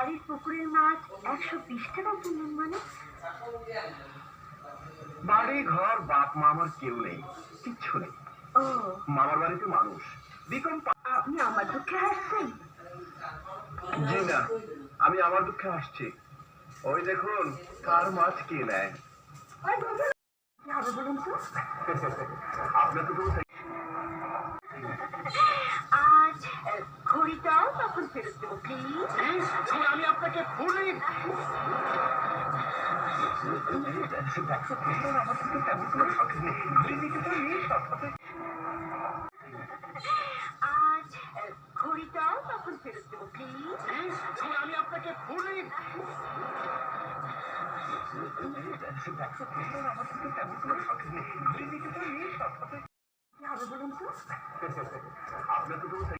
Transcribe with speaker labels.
Speaker 1: বাড়ির পুকুরের মাছ একশো বিশ টাকা কিনলেন মানে
Speaker 2: বাড়ি ঘর বাপ মা আমার কেউ নেই কিচ্ছু নেই।
Speaker 1: ও।
Speaker 2: মামার বাড়িতে মানুষ। বিকম
Speaker 1: আপনি আমার দুঃখে হাসছেন?
Speaker 2: জি না আমি আমার দুঃখে আসছি ওই দেখুন কার মাছ কে নেয়?
Speaker 1: বলুন। তো।
Speaker 2: আপনার তো কোনো
Speaker 1: আজ ঘড়িটাও তখন ফেরত দেবো প্লিজ
Speaker 2: আমি আপনাকে আমার থেকে তেমন কোনো শখ নেই তো নেই শখ
Speaker 1: আজ আহ, ঘড়িটাও তখন ফেরত দেবো প্লিজ
Speaker 2: আমি আপনাকে ভুলি আমার থেকে তেমন কোনো শখ নেই তো নেই শখ
Speaker 1: হবে বলুন তো?
Speaker 2: আপনার তো